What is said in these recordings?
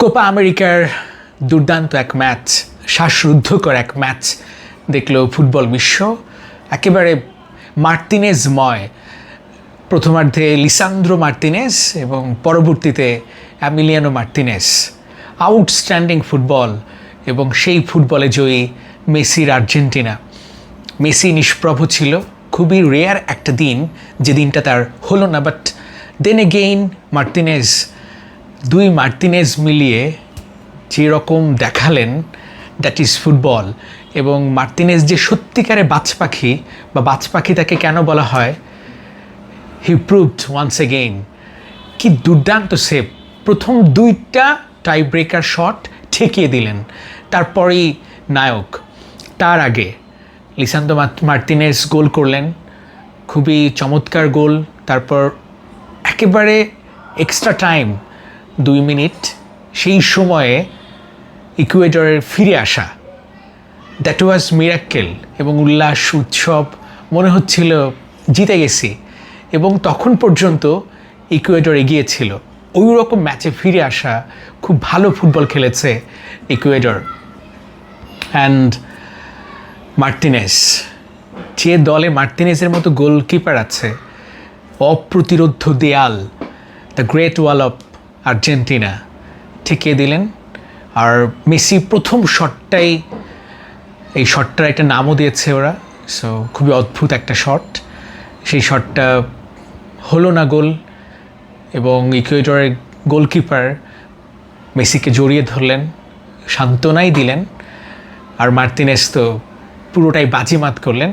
Copa আমেরিকার দুর্দান্ত এক ম্যাচ, শ্বাসরুদ্ধকর এক ম্যাচ দেখল ফুটবল বিশ্ব। একেবারে মার্তিনেজময়। প্রথমার্ধে লিসান্দ্রো মার্তিনেস এবং পরবর্তীতে অ্যামিলিয়ানো মার্তিনেস আউটস্ট্যান্ডিং ফুটবল এবং সেই ফুটবলে জয়ী মেসির আর্জেন্টিনা। মেসি নিষ্প্রভ ছিল, খুবই রেয়ার একটা দিন যে দিনটা তার হলো না বাট দেন এগেইন মার্তিনেজ দুই মার্তিনেজ মিলিয়ে যেরকম দেখালেন দ্যাট ইজ ফুটবল এবং মার্তিনেজ যে সত্যিকারে বাজ পাখি, বা বাজ পাখি তাকে কেন বলা হয় হি প্রুভড ওয়ান্স এগেইন কি দুর্দান্ত সেভ প্রথম দুইটা টাই ব্রেকার শট ঠেকিয়ে দিলেন। তারপরেই নায়ক, তার আগে লিসান্দো মার্তিনেস গোল করলেন, খুবই চমৎকার গোল। তারপর একেবারে এক্সট্রা টাইম দুই মিনিট, সেই সময়ে ইকুয়েডরের ফিরে আসা। দ্যাট ওয়াজ মিরাক্কেল এবং উল্লাস, উৎসব, মনে হচ্ছিল জিতে গেছি এবং তখন পর্যন্ত ইকুয়েডর এগিয়েছিল। ওই রকম ম্যাচে ফিরে আসা খুব ভালো ফুটবল খেলেছে ইকুয়েডর। অ্যান্ড মার্টিনেস, যে দলে মার্টিনেসের মতো গোলকিপার আছে, অপ্রতিরোধ্য দেয়াল the great wall of Argentina ঠেকিয়ে দিলেন। আর মেসি প্রথম শটটাই, এই শটটার একটা নামও দিয়েছে ওরা। সো খুবই অদ্ভুত একটা শট। সেই শটটা হলো না গোল, এবং ইকুয়েটরের গোলকিপার মেসিকে জড়িয়ে ধরলেন, সান্ত্বনাই দিলেন, আর মার্তিনেস তো পুরোটাই বাজিমাত করলেন।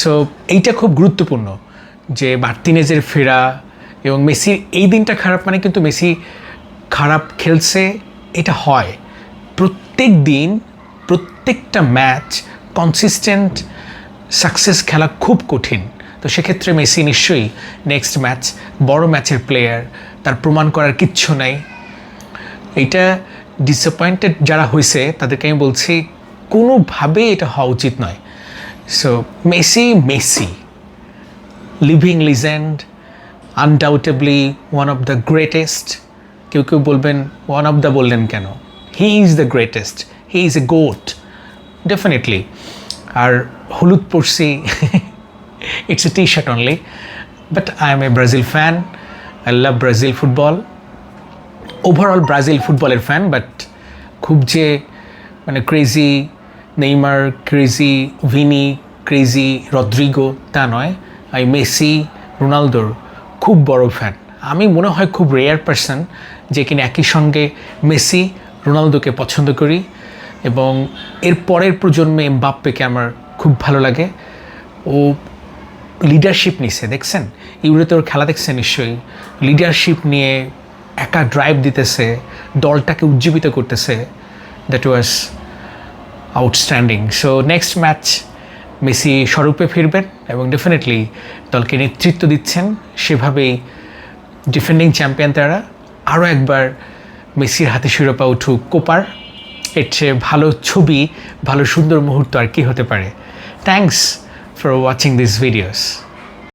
সো এইটা খুব গুরুত্বপূর্ণ যে মার্তিনেজের ফেরা এবং মেসির এই দিনটা খারাপ মানে কিন্তু মেসি খারাপ খেলছে, এটা হয়। প্রত্যেক দিন, প্রত্যেকটা ম্যাচ কনসিস্টেন্ট সাকসেস খেলা খুব কঠিন। তো সেক্ষেত্রে মেসি নিশ্চয়ই নেক্সট ম্যাচ বড় ম্যাচের প্লেয়ার তার প্রমাণ করার কিচ্ছু নাই। এইটা ডিসঅ্যাপয়েন্টেড যারা হয়েছে তাদেরকে আমি বলছি কোনোভাবেই এটা হওয়া উচিত নয়। So Messi Messi living legend undoubtedly one of the greatest কেউ কেউ বলবেন ওয়ান অফ দ্য বললেন কেন? He is the greatest he is a GOAT definitely আর হলুদ পড়ছি it's a T shirt only but I am a Brazil fan I love Brazil football overall Brazil ফুটবলের fan but খুব যে মানে crazy Neymar crazy Vini crazy Rodrigo তা নয়। I Messi রোনালদোর খুব বড় ফ্যান আমি মনে হয় খুব রেয়ার পার্সন যে কিনা একই সঙ্গে মেসি, রোনালদোকে পছন্দ করি এবং এর পরের প্রজন্মে বাপ্পেকে আমার খুব ভালো লাগে। ও লিডারশিপ নিছে, দেখছেন? ইউরোতে ওর খেলা দেখছেন নিশ্চয়ই? লিডারশিপ নিয়ে একা ড্রাইভ দিতেছে, দলটাকে উজ্জীবিত করতেছে। That was outstanding so next match Messi স্বরূপে ফিরবেন এবং ডেফিনেটলি দলকে নেতৃত্ব দিচ্ছেন। সেভাবেই ডিফেন্ডিং চ্যাম্পিয়ন তারা আরও একবার মেসির হাতে শিরোপা উঠুক কোপার। এর চেয়ে ভালো ছবি, ভালো সুন্দর মুহূর্ত আর কি হতে পারে। Thanks for watching this videos